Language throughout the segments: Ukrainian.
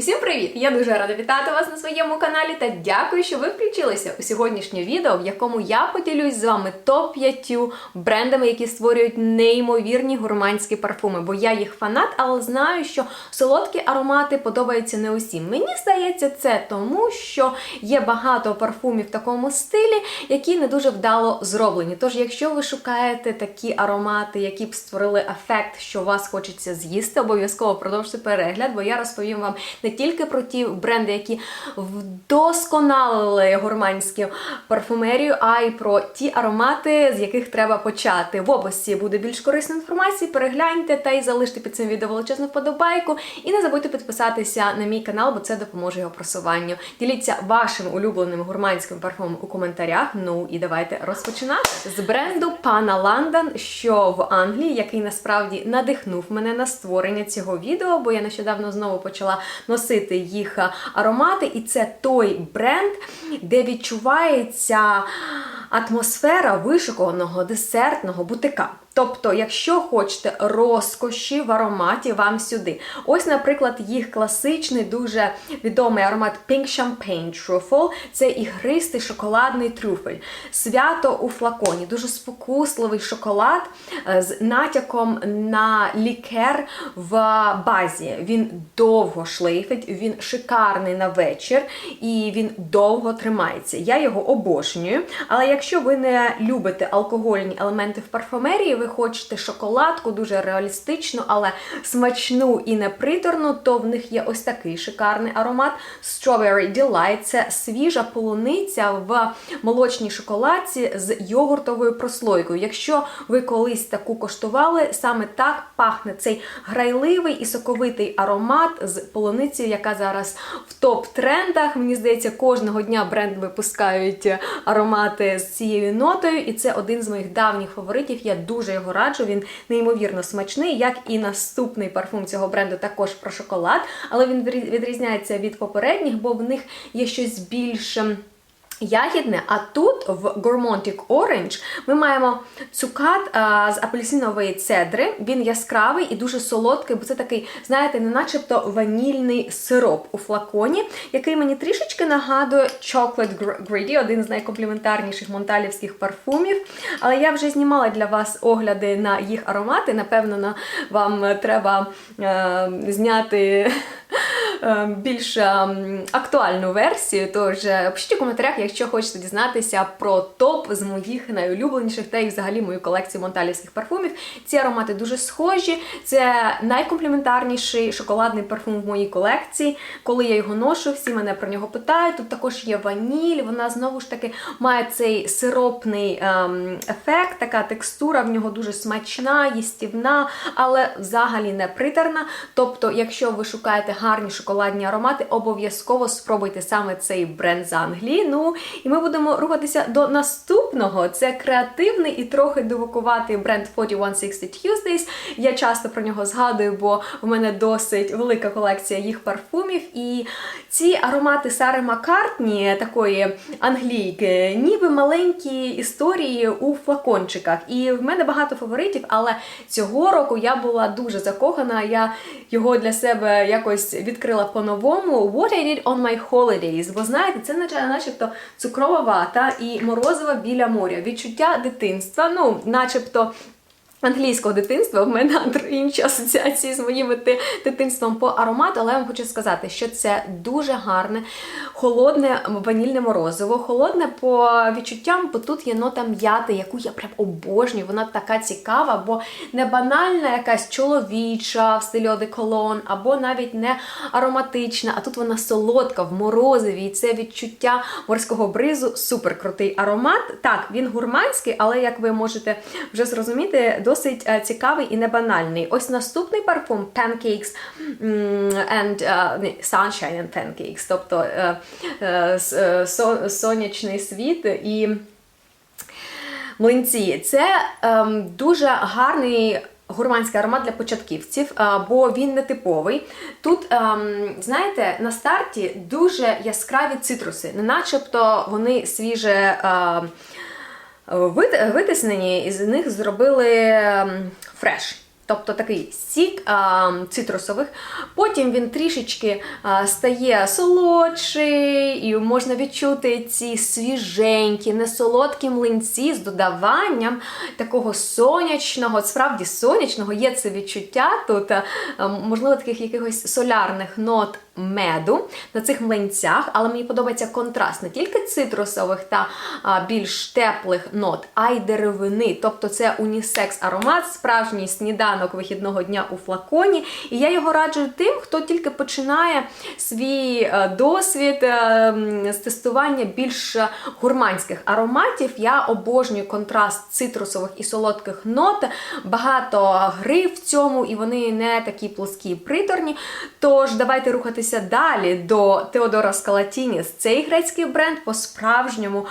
Усім привіт! Я дуже рада вітати вас на своєму каналі та дякую, що ви включилися у сьогоднішнє відео, в якому я поділюсь з вами топ-5 брендами, які створюють неймовірні гурманські парфуми. Бо я їх фанат, але знаю, що солодкі аромати подобаються не усім. Мені здається, це тому, що є багато парфумів в такому стилі, які не дуже вдало зроблені. Тож, якщо ви шукаєте такі аромати, які б створили ефект, що вас хочеться з'їсти, обов'язково продовжуйте перегляд, бо я розповім вам не тільки про ті бренди, які вдосконалили гурманську парфумерію, а й про ті аромати, з яких треба почати. В описі буде більш корисна інформація. Перегляньте та й залиште під цим відео величезну вподобайку. І не забудьте підписатися на мій канал, бо це допоможе його просуванню. Діліться вашим улюбленим гурманським парфумом у коментарях. Ну і давайте розпочинати з бренду Pana London, що в Англії, який насправді надихнув мене на створення цього відео, бо я нещодавно знову почала носити їх аромати, і це той бренд, де відчувається атмосфера вишуканого десертного бутика. Тобто, якщо хочете розкоші в ароматі, вам сюди. Ось, наприклад, їх класичний, дуже відомий аромат Pink Champagne Truffle. Це ігристий шоколадний трюфель. Свято у флаконі, дуже спокусливий шоколад е, з натяком на лікер в базі. Він довго шлейфить, він шикарний на вечір і він довго тримається. Я його обожнюю. Але якщо ви не любите алкогольні елементи в парфумерії, ви хочете шоколадку, дуже реалістичну, але смачну і неприторну, то в них є ось такий шикарний аромат Strawberry Delight. Це свіжа полуниця в молочній шоколадці з йогуртовою прослойкою. Якщо ви колись таку коштували, саме так пахне цей грайливий і соковитий аромат з полуницею, яка зараз в топ-трендах. Мені здається, кожного дня бренд випускають аромати з цією нотою, і це один з моїх давніх фаворитів. Я дуже його раджу. Він неймовірно смачний, як і наступний парфум цього бренду, також про шоколад, але він відрізняється від попередніх, бо в них є щось більш. Ягідне, а тут в Gourmantic Orange ми маємо цукат а, з апельсинової цедри. Він яскравий і дуже солодкий, бо це такий, знаєте, не начебто ванільний сироп у флаконі, який мені трішечки нагадує Chocolate Greedy, один з найкомпліментарніших монталівських парфумів. Але я вже знімала для вас огляди на їх аромати. Напевно, на, вам треба е, зняти. Е, Більш ем, актуальну версію, тож е, пишіть у коментарях, якщо хочете дізнатися про топ з моїх найулюбленіших та й взагалі мою колекцію монталівських парфумів. Ці аромати дуже схожі. Це найкомпліментарніший шоколадний парфум в моїй колекції. Коли я його ношу, всі мене про нього питають. Тут також є ваніль, вона знову ж таки має цей сиропний ем, ефект, така текстура в нього дуже смачна, їстівна, але взагалі не притерна. Тобто, якщо ви шукаєте гарні шоколадні аромати, обов'язково спробуйте саме цей бренд з Англії. Ну і ми будемо рухатися до наступного. Це креативний і трохи дивакуватий бренд 4160 Tuesdays. Я часто про нього згадую, бо в мене досить велика колекція їх парфумів. І ці аромати Сари Маккартні, такої англійки, ніби маленькі історії у флакончиках. І в мене багато фаворитів, але цього року я була дуже закохана. Я його для себе якось відкрила по-новому. What I did on my holidays. Бо знаєте, це начебто цукрова вата і морозива біля моря. Відчуття дитинства, ну, начебто. Англійського дитинства в мене інші асоціації з моїм дитинством по аромату, але я вам хочу сказати, що це дуже гарне, холодне ванільне морозиво, холодне по відчуттям, бо тут є нота м'яти, яку я прям обожнюю. Вона така цікава, бо не банальна якась чоловіча в стилі одеколон, або навіть не ароматична, а тут вона солодка в морозиві, і це відчуття морського бризу. Супер крутий аромат. Так, він гурманський, але як ви можете вже зрозуміти, досить е, цікавий і не банальний. Ось наступний парфум Pancakes and е, Sunshine and Pancakes, тобто е, со- сонячний світ і млинці. Це ем, дуже гарний. Гурманський аромат для початківців, бо він не типовий. Тут, ем, знаєте, на старті дуже яскраві цитруси, начебто вони свіже витиснені, і з них зробили ем, фреш. тобто такий сік а, цитрусових. Потім він трішечки а, стає солодший, і можна відчути ці свіженькі, несолодкі млинці з додаванням такого сонячного, справді сонячного, є це відчуття тут, а, можливо, таких якихось солярних нот меду на цих млинцях, але мені подобається контраст не тільки цитрусових та а, більш теплих нот, а й деревини. Тобто це унісекс аромат, справжній сніданок вихідного дня у флаконі. І я його раджу тим, хто тільки починає свій е, досвід е, з тестування більш гурманських ароматів. Я обожнюю контраст цитрусових і солодких нот. Багато гри в цьому, і вони не такі плоскі і приторні. Тож давайте рухатися далі до Теодора Скалатініс. Цей грецький бренд по-справжньому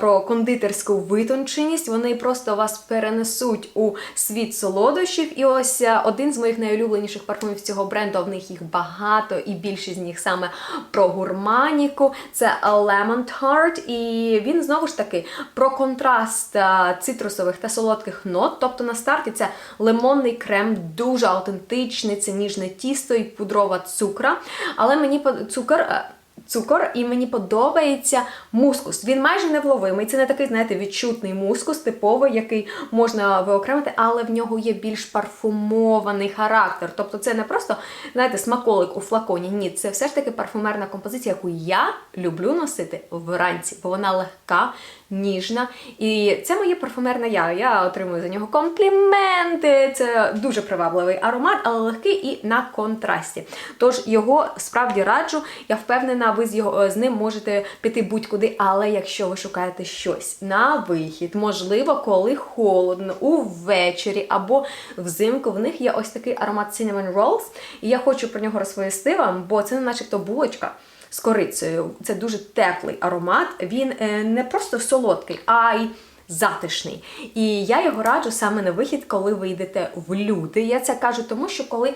про кондитерську витонченість. Вони просто вас перенесуть у світ солодощів. І ось один з моїх найулюбленіших парфумів цього бренду, в них їх багато, і більшість з них саме про гурманіку. Це Lemon Tart. І він знову ж таки про контраст цитрусових та солодких нот. Тобто на старті це лимонний крем, дуже аутентичний, це ніжне тісто і пудрова цукра. Але мені цукор. е, Цукор, і мені подобається мускус. Він майже невловимий. Це не такий, знаєте, відчутний мускус, типовий, який можна виокремити, але в нього є більш парфумований характер. Тобто це не просто, знаєте, смаколик у флаконі. Ні, це все ж таки парфумерна композиція, яку я люблю носити вранці, бо вона легка, ніжна. І це моє парфумерне я. Я отримую за нього компліменти. Це дуже привабливий аромат, але легкий і на контрасті. Тож його справді раджу. Я впевнена, ви з його з ним можете піти будь-куди. Але якщо ви шукаєте щось на вихід, можливо, коли холодно, увечері або взимку, в них є ось такий аромат Cinnamon Rolls. І я хочу про нього розповісти вам, бо це не начебто булочка з корицею. Це дуже теплий аромат. Він е, не просто солодкий, а й затишний. І я його раджу саме на вихід, коли ви йдете в люди. Я це кажу, тому що коли.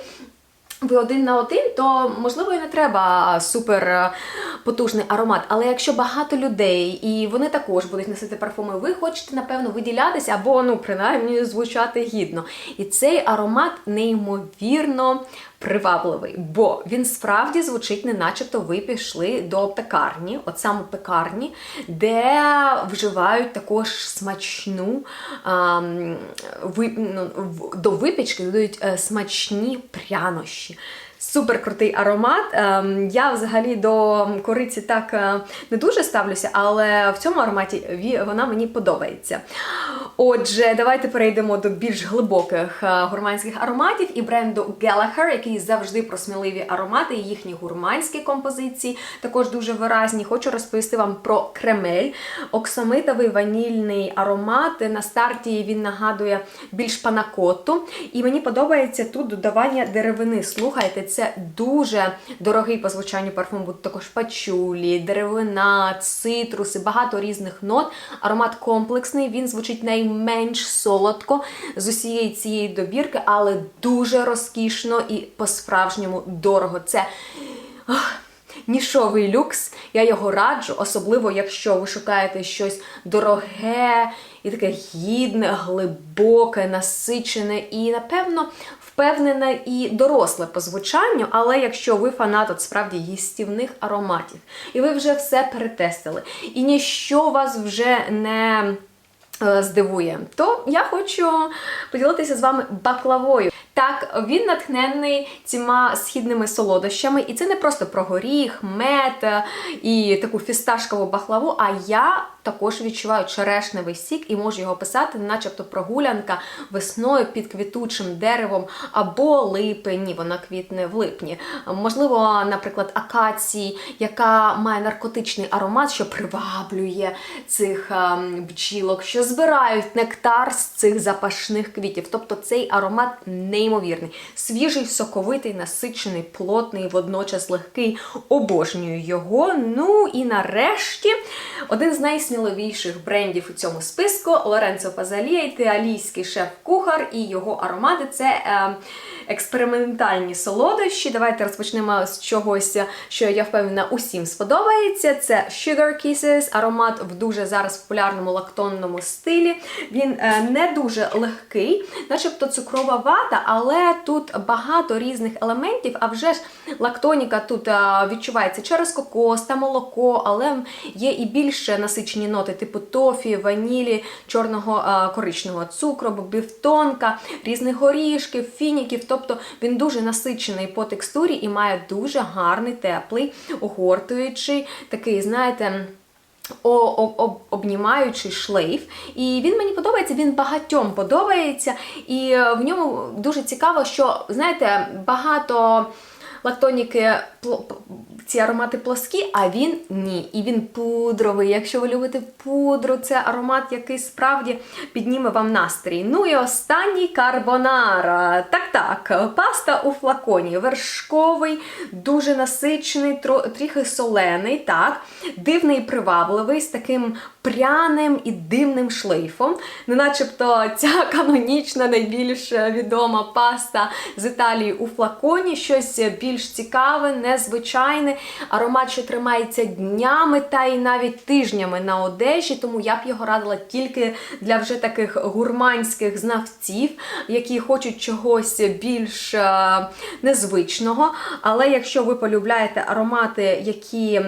Ви один на один, то можливо і не треба супер е, потужний аромат. Але якщо багато людей і вони також будуть носити парфуми, ви хочете, напевно, виділятися або ну принаймні звучати гідно. І цей аромат неймовірно привабливий, бо він справді звучить, не начебто ви пішли до пекарні, от саме пекарні, де вживають також смачну а, ви, ну, до випічки додають е, смачні прянощі. Супер крутий аромат. Ем, Я взагалі до кориці так е, не дуже ставлюся, але в цьому ароматі вона мені подобається. Отже, давайте перейдемо до більш глибоких е, гурманських ароматів і бренду Gallagher, який завжди про сміливі аромати, і їхні гурманські композиції також дуже виразні. Хочу розповісти вам про кремель, оксамитовий ванільний аромат. На старті він нагадує більш панакоту. І мені подобається тут додавання деревини. Слухайте, це дуже дорогий по звучанню парфум. Будуть також пачулі, деревина, цитруси, багато різних нот. Аромат комплексний, він звучить найменш солодко з усієї цієї добірки, але дуже розкішно і по-справжньому дорого. Це. Нішовий люкс, я його раджу, особливо якщо ви шукаєте щось дороге і таке гідне, глибоке, насичене і, напевно, впевнене і доросле по звучанню. Але якщо ви фанат от справді їстівних ароматів, і ви вже все перетестили, і ніщо вас вже не здивує, то я хочу поділитися з вами баклавою. Так, він натхнений цими східними солодощами, і це не просто про горіх, мед е, і таку фісташкову баклаву. А я також відчуваю черешневий сік і можу його писати, начебто прогулянка весною під квітучим деревом або липень. Ні, вона квітне в липні. Можливо, наприклад, акації, яка має наркотичний аромат, що приваблює цих ем, бджілок, що збирають нектар з цих запашних квітів. Тобто цей аромат неймовірний, свіжий, соковитий, насичений, плотний, водночас легкий. Обожнюю його. Ну і нарешті один з найсміливіших найсміливіших брендів у цьому списку. Лоренцо Пазалія, італійський шеф-кухар, і його аромати це е, експериментальні солодощі. Давайте розпочнемо з чогось, що я впевнена усім сподобається. Це Sugar Kisses, аромат в дуже зараз популярному лактонному стилі. Він е, не дуже легкий, начебто цукрова вата, але тут багато різних елементів. А вже ж лактоніка тут е, відчувається через кокос та молоко, але є і більш насичені ноти, типу тофі, ванілі, чорного е, коричневого цукру, бівтонка, різних горішків, фініків. Тобто він дуже насичений по текстурі і має дуже гарний, теплий, огортуючий, такий, знаєте. обнімаючий шлейф. І він мені подобається, він багатьом подобається. І е, в ньому дуже цікаво, що, знаєте, багато лактоніки ці аромати плоскі, а він ні. І він пудровий. Якщо ви любите пудру, це аромат, який справді підніме вам настрій. Ну і останній карбонара. Так, так, паста у флаконі. Вершковий, дуже насичений, тро- трохи солений, так, дивний і привабливий, з таким пряним і дивним шлейфом. Не начебто ця канонічна, найбільш відома паста з Італії у флаконі, щось більш цікаве, незвичайне, аромат, що тримається днями та й навіть тижнями на одежі, тому я б його радила тільки для вже таких гурманських знавців, які хочуть чогось більш е, незвичного. Але якщо ви полюбляєте аромати, які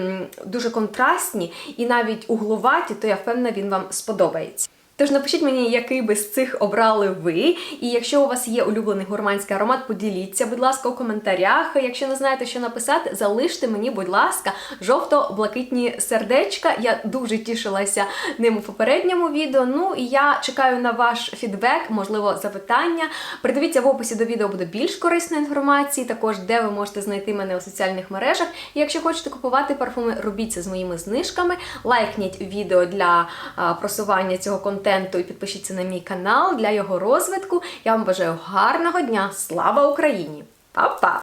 дуже контрастні і навіть углуваті, то я впевнена, він вам сподобається. Тож напишіть мені, який би з цих обрали ви. І якщо у вас є улюблений гурманський аромат, поділіться, будь ласка, у коментарях. Якщо не знаєте, що написати, залиште мені, будь ласка, жовто-блакитні сердечка. Я дуже тішилася ним у попередньому відео. Ну і я чекаю на ваш фідбек, можливо, запитання. Придивіться в описі до відео буде більш корисної інформації, також де ви можете знайти мене у соціальних мережах. І якщо хочете купувати парфуми, робіть це з моїми знижками. Лайкніть відео для просування цього контенту і підпишіться на мій канал для його розвитку. Я вам бажаю гарного дня! Слава Україні! Па-па!